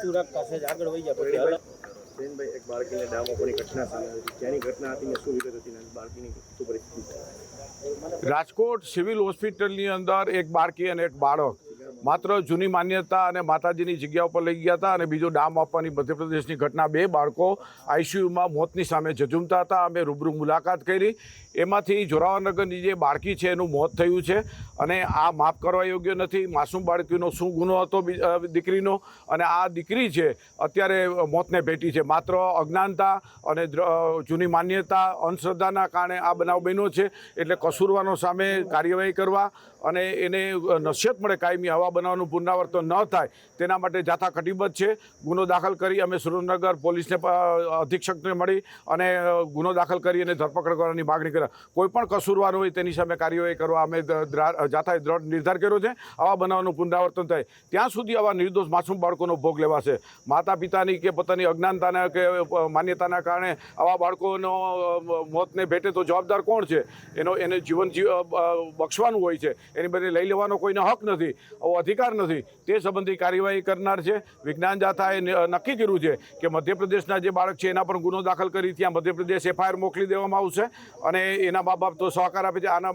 હાલતું રાખતા છે આગળ વહી જાય પછી હલ- જૈનભાઈ એક બાળકીને ડામો આપવાની ઘટના સામે ક્યાંની ઘટના હતી ને શું વિગત હતી ને બાળકીની શું પરિસ્થિતિ રાજકોટ સિવિલ હોસ્પિટલની અંદર એક બાળકી અને એક બાળક માત્ર જૂની માન્યતા અને માતાજીની જગ્યા ઉપર લઈ ગયા હતા અને બીજો ડામ આપવાની મધ્યપ્રદેશની ઘટના બે બાળકો આઈસીયુમાં મોતની સામે જજુમતા હતા. અમે રૂબરૂ મુલાકાત કરી. એમાંથી જોરાવરનગરની જે બાળકી છે એનું મોત થયું છે અને આ માફ કરવા યોગ્ય નથી. માસૂમ બાળકીનો શું ગુનો હતો દીકરીનો? અને આ દીકરી છે, અત્યારે મોતને ભેટી છે. માત્ર અજ્ઞાનતા અને જૂની માન્યતા, અંધશ્રદ્ધાના કારણે આ બનાવ બન્યો છે. એટલે કસૂરવાનો સામે કાર્યવાહી કરવા અને એને નસીહત મળે કાયમી હવા બનાવવાનું પુનરાવર્તન ન થાય તેના માટે જાથા કટિબદ્ધ છે. ગુનો દાખલ કરી અમે સુરેન્દ્રનગર પોલીસને અધિક્ષકને મળી અને ગુનો દાખલ કરી અને ધરપકડ કરવાની માગણી કરી. કોઈ પણ કસૂરવાર હોય તેની સામે કાર્યવાહી કરવા અમે જાથાએ દ્રઢ નિર્ધાર કર્યો છે. આવા બનાવનું પુનરાવર્તન થાય. ત્યાં સુધી આવા નિર્દોષ માસૂમ બાળકોનો ભોગ લેવાશે. માતા પિતાની કે પોતાની અજ્ઞાનતાના કે માન્યતાના કારણે આવા બાળકોનો મોતને ભેટે તો જવાબદાર કોણ છે? એનો, એને જીવન બક્ષવાનું હોય છે. એની બદલે લઈ લેવાનો કોઈને હક નથી. આવો અધિકાર નથી. તે સંબંધી કાર્યવાહી કરનાર છે. વિજ્ઞાન જાથાએ નક્કી કર્યું છે કે મધ્યપ્રદેશના જે બાળક છે એના પણ ગુનો દાખલ કરી ત્યાં મધ્યપ્રદેશ એફઆઈઆર મોકલી દેવામાં આવશે. અને એના મા બાપ તો સહકાર આપે છે. આના,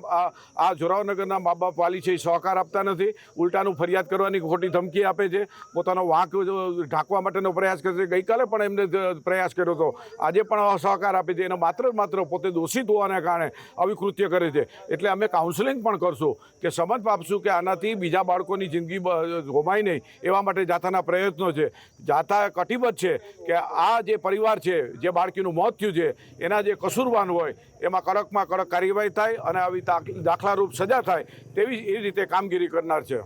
આ- જોરાવનગરના મા બાપ વાલી છે એ સહકાર આપતા નથી. ઉલટાનું ફરિયાદ કરવાની ખોટી ધમકી આપે છે. પોતાનો વાંક ઢાંકવા માટેનો પ્રયાસ કરે છે. ગઈકાલે પણ એમને પ્રયાસ કર્યો હતો. આજે પણ સહકાર આપે છે. એનો માત્ર માત્ર પોતે દોષિત હોવાના કારણે આવી કૃત્ય કરે છે. એટલે અમે કાઉન્સેલિંગ પણ કરશું કે સમજ આપશું કે આનાથી બીજા બાળકોની જિંદગી ગુમાય નહીં. એવા માટે જાતાના પ્રયત્નો છે. જાતા કટિબદ્ધ છે કે આ જે પરિવાર છે, જે બાળકીનું મોત થયું છે, એના જે કસૂરવાન હોય, એમાં કડકમાં કડક કાર્યવાહી થાય અને આવી દાખ- દાખલારૂપ સજા થાય તેવી એ રીતે કામગીરી કરનાર છે.